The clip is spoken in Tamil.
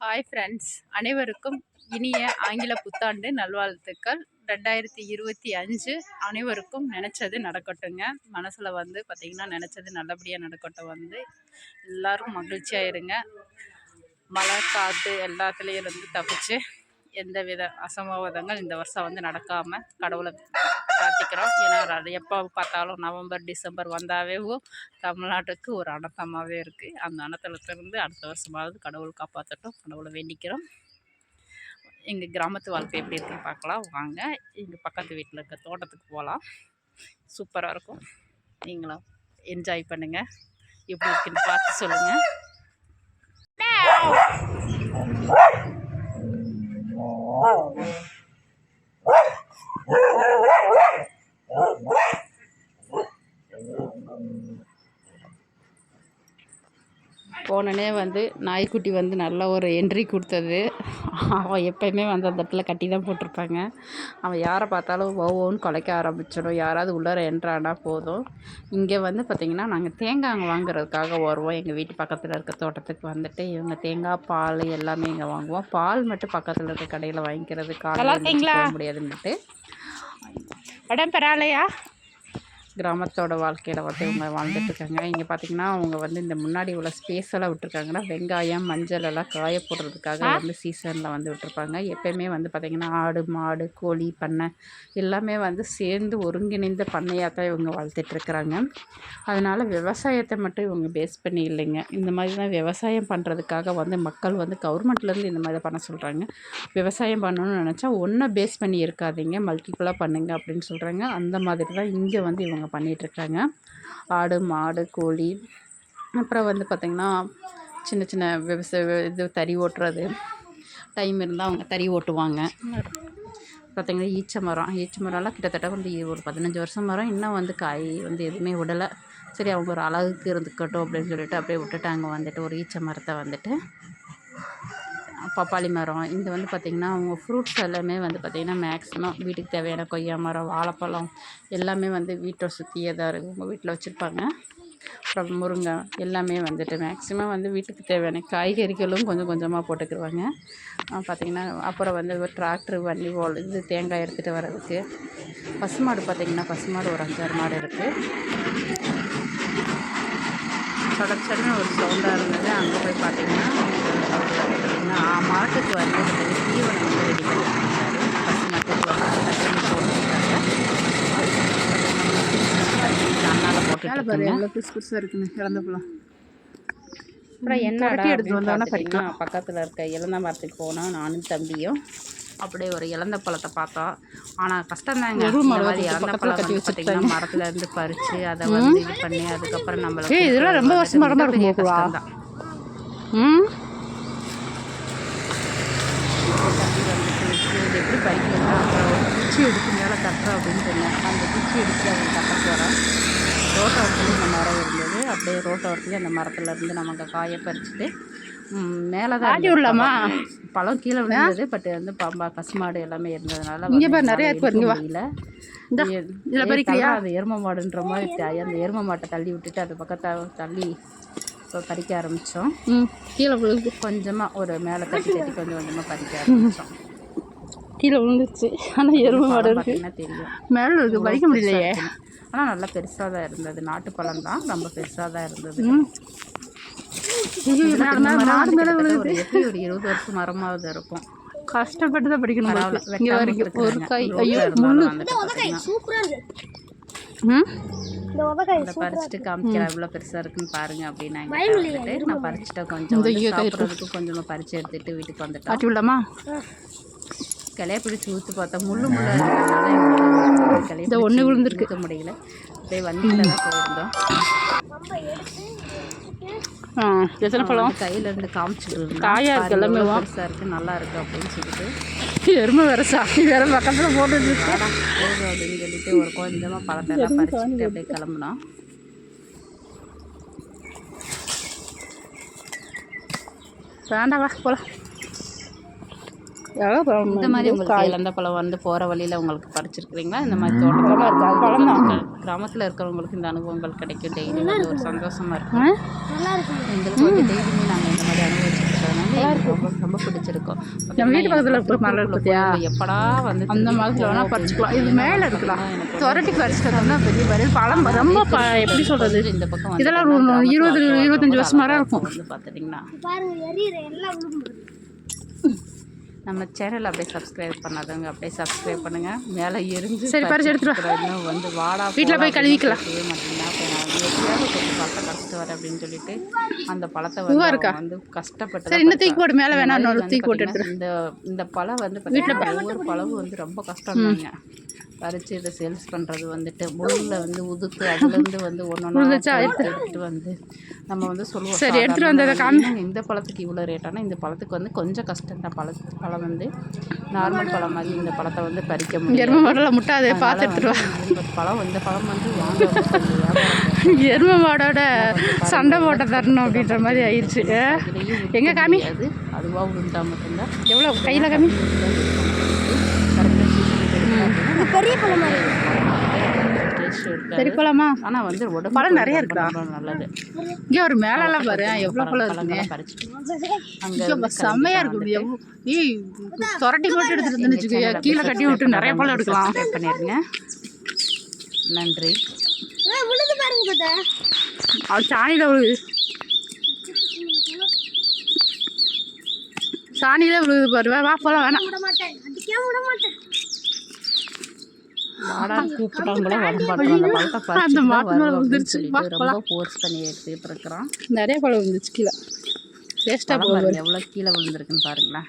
ஹாய் ஃப்ரெண்ட்ஸ் அனைவருக்கும் இனிய ஆங்கில புத்தாண்டு நல்வாழ்த்துக்கள். ரெண்டாயிரத்தி இருபத்தி அஞ்சு அனைவருக்கும் நினச்சது நடக்கட்டுங்க. மனசில் வந்து பார்த்திங்கன்னா நினச்சது நல்லபடியாக நடக்கட்டும் வந்து எல்லோரும் மகிழ்ச்சியாக இருங்க. மழை காற்று எல்லாத்துலேயும் இருந்து தப்பிச்சு எந்த வித அசம்பாவிதங்கள் இந்த வருஷம் வந்து நடக்காமல் கடவுளை பிரார்த்திக்கிறோம். ஏன்னா அது எப்போ பார்த்தாலும் நவம்பர் டிசம்பர் வந்தாவே தமிழ்நாட்டுக்கு ஒரு அனத்தமாகவே இருக்குது அந்த அனர்த்தத்திலிருந்து அடுத்த வருஷமாவது கடவுள் காப்பாற்றட்டும் கடவுளை வேண்டிக்கிறோம். எங்கள் கிராமத்து வாழ்க்கை எப்படி இருக்குன்னு பார்க்கலாம். வாங்க. எங்கள் பக்கத்து வீட்டில் இருக்க தோட்டத்துக்கு போகலாம் சூப்பராக இருக்கும். நீங்களும் என்ஜாய் பண்ணுங்கள் எப்படி இருக்குன்னு பார்த்து சொல்லுங்கள் போனோடனே வந்து நாய்க்குட்டி வந்து நல்ல ஒரு என்ட்ரி கொடுத்தது. அவன் எப்போயுமே வந்து அந்த இடத்துல கட்டி தான் போட்டிருப்பாங்க. அவன் யாரை பார்த்தாலும் ஒவ்வொன்று குலைக்க ஆரம்பிச்சிடும். யாராவது உள்ளார என்ட்ரானா போதும். இங்கே வந்து பார்த்திங்கன்னா நாங்கள் தேங்காய் அங்கே வாங்குறதுக்காக வருவோம். எங்கள் வீட்டு பக்கத்தில் இருக்க தோட்டத்துக்கு வந்துட்டு இவங்க தேங்காய் பால் எல்லாமே இங்கே வாங்குவோம். பால் மட்டும் பக்கத்தில் இருக்க கடையில் வாங்கிக்கிறது காலையில் முடியாதுன்னுட்டு. உடம்பு பரவாயில்லையா கிராமத்தோட வாழ்க்கையில் வந்து இவங்க வாழ்ந்துட்டுருக்காங்க. இங்கே பார்த்திங்கன்னா அவங்க வந்து இந்த முன்னாடி உள்ள ஸ்பேஸ் எல்லாம் விட்டுருக்காங்கன்னா வெங்காயம் மஞ்சள் எல்லாம் காய போடுறதுக்காக வந்து சீசனில் வந்து விட்டுருப்பாங்க. எப்போயுமே வந்து பார்த்திங்கன்னா ஆடு மாடு கோழி பண்ணை எல்லாமே வந்து சேர்ந்து ஒருங்கிணைந்த பண்ணையாக தான் இவங்க வளர்த்துட்ருக்குறாங்க அதனால் விவசாயத்தை மட்டும் இவங்க பேஸ் பண்ணி இல்லைங்க. இந்த மாதிரி தான் விவசாயம் பண்ணுறதுக்காக வந்து மக்கள் வந்து கவர்மெண்ட்லேருந்து இந்த மாதிரி பண்ண சொல்கிறாங்க விவசாயம் பண்ணணும்னு நினச்சா ஒன்றை பேஸ் பண்ணி இருக்காதீங்க. மல்டிப்புளாக பண்ணுங்க அப்படின்னு சொல்கிறாங்க அந்த மாதிரி தான் இங்கே வந்து இவங்க பண்ணிகிட்ருக்காங்க ஆடு மாடு கோழி. அப்புறம் வந்து பார்த்திங்கன்னா சின்ன சின்ன விவசாய இது தறி ஓட்டுறது. டைம் இருந்தால் அவங்க தறி ஓட்டுவாங்க. பார்த்திங்கன்னா ஈச்ச மரம். ஈச்ச மரம்லாம் கிட்டத்தட்ட வந்து ஒரு பதினஞ்சு வருஷம் மரம். இன்னும் வந்து காய் வந்து எதுவுமே விடலை. சரி அவங்க ஒரு அழகுக்கு இருந்துக்கட்டும் அப்படின்னு சொல்லிட்டு அப்படியே விட்டுட்டாங்க. வந்துட்டு ஒரு ஈச்ச மரத்தை வந்துட்டு. பப்பாளி மரம் இங்கே வந்து பார்த்திங்கன்னா அவங்க ஃப்ரூட்ஸ் எல்லாமே வந்து பார்த்திங்கன்னா மேக்ஸிமம் வீட்டுக்கு தேவையான கொய்யா மரம் வாழைப்பழம் எல்லாமே வந்து வீட்டை சுற்றியே தான் இருக்குது உங்கள் வீட்டில் வச்சுருப்பாங்க. அப்புறம் முருங்கை எல்லாமே வந்துட்டு மேக்ஸிமம் வந்து வீட்டுக்கு தேவையான காய்கறிகளும் கொஞ்சம் கொஞ்சமாக போட்டுக்கிடுவாங்க பார்த்திங்கன்னா அப்புறம் வந்து டிராக்டர் வண்டி ஓல் இது தேங்காய் எடுத்துகிட்டு வர்றதுக்கு. பசுமாடு பார்த்திங்கன்னா பசுமாடு ஒரு அஞ்சாறு மாடு இருக்குது தொடர்ச்சியான ஒரு சவுண்டாக இருந்தது. அங்கே போய் பார்த்திங்கன்னா மாட்டுக்கு வந்து தீவனம் வந்து ரெடி பண்ணி மாட்டுக்கு வந்து இருக்குன்னு. இறந்த அப்புறம் என்ன எடுத்து வந்தாங்கன்னா படிக்கலாம். பக்கத்தில் இருக்க இழந்த மரத்துக்கு போனால் நானும் தம்பியும் அப்படியே ஒரு இழந்த பழத்தை பார்த்தோம் ஆனால் கஷ்டம் தாங்க. இழந்த பழம் பார்த்தீங்கன்னா மரத்துல இருந்து பறித்து அதை வந்து இது பண்ணி அதுக்கப்புறம் நம்மளுக்கு இதெல்லாம் ரொம்ப வருஷம் மரமாக இருக்கும் தான் ம் எப்படி பறிக்கணும்னா அப்புறம் குச்சி எடுத்து மேலே தட்டுறோம் அப்படின்னு சொன்னேன். அந்த குச்சி எடுத்து அதை தட்ட போகிறேன் ரோட்டோரத்துலேயும் இந்த மரம் இருந்தது. அப்படியே ரோட்டோரத்துலேயும் அந்த மரத்தில் இருந்து நமக்கு காய பறிச்சுட்டு மேலே தான் விடலாமா பழம் கீழே விழுந்தது. பட் வந்து பாம்பா பசுமாடு எல்லாமே இருந்ததுனால இங்கே பேர் நிறைய முடியல. அந்த எரும மாடுன்ற மாதிரி அந்த எரும மாட்டை தள்ளி விட்டுட்டு அது பக்கத்தை தள்ளி இப்போ பறிக்க ஆரம்பித்தோம் கீழே விழுந்து. கொஞ்சமாக ஒரு மேலே தட்டி தட்டி கொஞ்சம் கொஞ்சமாக பறிக்க ஆரம்பித்தோம் கீழே விழுந்துச்சு. ஆனால் எருமை மாடு இருக்கு தெரியும். மேலே இருக்கு பறிக்க முடியலையே. ஆனால் நல்லா பெருசாக தான் இருந்தது. நாட்டு பழம் தான் ரொம்ப பெருசாக தான் இருந்தது. ஒரு எப்படி ஒரு இருபது வருஷம் மரமாவது இருக்கும். கஷ்டப்பட்டு தான் படிக்கணும் ஒரு காய் ஐயோ பறிச்சுட்டு காமிக்கிறேன் எவ்வளோ பெருசாக இருக்குன்னு பாருங்க அப்படின்னு நான் பறிச்சுட்டேன் கொஞ்சம். சாப்பிட்றதுக்கு கொஞ்சமாக பறிச்சு எடுத்துட்டு வீட்டுக்கு வந்துட்டேன் விடலாமா? கிளைய பிடிச்சி ஊற்றி பார்த்தா முள்ளு முள்ளாக கிளைய ஒன்று விழுந்துருக்கு. முடியல. அப்படியே வண்டியில் தான் போயிருந்தோம். எத்தனை பழம்? கையில் இருந்து காமிச்சிட்டு காயா இருக்கு எல்லாமே பெருசாக இருக்குது நல்லா இருக்குது அப்படின்னு சொல்லிட்டு. எருமை வேறு சாமி வேறு பக்கத்தில் போட்டுட்டு அப்படின்னு சொல்லிட்டு ஒரு கொஞ்சமாக பழத்தை எல்லாம் பறிச்சுட்டு அப்படியே கிளம்புனோம். வேண்டாம் வா போகலாம் இந்த மாதிரி உங்களுக்கு இழந்த பழம் வந்து போகிற வழியில் உங்களுக்கு பறிச்சிருக்கிறீங்களா? இந்த மாதிரி தோட்டத்தில் பழம் தான் கிராமத்தில் இருக்கிறவங்களுக்கு இந்த அனுபவங்கள் கிடைக்கும் டெய்லி வந்து ஒரு சந்தோஷமாக இருக்கும். எங்களுக்கு வந்து டெய்லியுமே நாங்கள் இந்த மாதிரி இருக்கும். ரொம்ப ரொம்ப பிடிச்சிருக்கும். நம்ம வீட்டு பக்கத்துல இருக்கிற மரம் இருக்கு பார்த்தியா? எப்படா வந்து அந்த மரத்தில் வேணால் பறிச்சுக்கலாம். இது மேலே இருக்கலாம். துரட்டி பறிச்சுட்டோம்னா பெரிய பெரிய பழம் ரொம்ப எப்படி சொல்கிறது இந்த பக்கம் வந்து இதெல்லாம் இருபது இருபத்தஞ்சு வருஷம் மரம் அழகா இருக்கும். பார்த்துட்டிங்கன்னா நம்ம சேனல் அப்படியே சப்ஸ்கிரைப் பண்ணாதவங்க அப்படியே சப்ஸ்கிரைப் பண்ணுங்க. மேலே எரிஞ்சு சரி, பறிச்சு இன்னும் வந்து வாடா போடா போய் கழுவிக்கலாம். செய்ய மாட்டீங்கன்னா பழத்தை கஷ்டத்து வரேன் அப்படின்னு சொல்லிட்டு அந்த பழத்தை வந்து வந்து கஷ்டப்பட்டு சரி இன்னும் தூக்கி போடு மேலே வேணாம் தூக்கி போட்டு இந்த இந்த பழம் வந்து பார்த்தீங்கன்னா ஒவ்வொரு பழமும் வந்து ரொம்ப கஷ்டம்தாங்க பறித்து இதை சேல்ஸ் பண்ணுறது வந்துட்டு முள்ளில் வந்து உதுக்கு அதுலேருந்து வந்து ஒன்று உழுந்துச்சா? எடுத்துட்டு வந்து நம்ம வந்து சொல்லுவோம் சரி, சாதாரணமா வந்ததை இந்த பழத்துக்கு இவ்வளோ ரேட்டானா இந்த பழத்துக்கு வந்து கொஞ்சம் கஷ்டம் தான். பழ பழம் வந்து நார்மல் பழம் மாதிரி இந்த பழத்தை வந்து பறிக்க முடியும் எருமை மாடெல்லாம் முட்டாது பார்த்து எடுத்துட்டு வா. இந்த பழம் இந்த பழம் வந்து எருமை மாடோட சண்டை போட்ட தரணும் அப்படின்ற மாதிரி ஆயிடுச்சு. எங்க காமி? அது அதுவாக விழுந்தா மட்டும்தான். எவ்வளோ கையில் காமி? பெரிய பழமா சரி போலாமா ஆனால் வந்து உடம்பு பழம் நிறைய இருக்குடா. நல்லது. இங்கே ஒரு மேலெல்லாம் பாரு எவ்வளோ பழம் இருக்குங்க. பழங்களை பறிச்சுட்டு. அங்கே ஐயோ, பஸ் செம்மையா இருக்கு எவ்வளோ ஏய் துரட்டி போட்டு எடுத்துட்டு இருந்துன்னு வச்சுக்கோயே கீழே கட்டி விட்டு நிறைய பழம் எடுக்கலாம். பண்ணிடுங்க நன்றி. சாணியில் விழுது சாணியில விழுது பாரு வா, போலாம் வேணாம். கூப்பிட்டாங்களோ அந்த மாட்டு ரொம்ப ஃபோர்ஸ் பண்ணி எடுத்துக்கிட்டு இருக்கிறோம். நிறைய பழம் வந்துச்சு கீழே. வேஸ்ட்டாக எவ்வளோ கீழே விழுந்திருக்குன்னு பாருங்களேன்.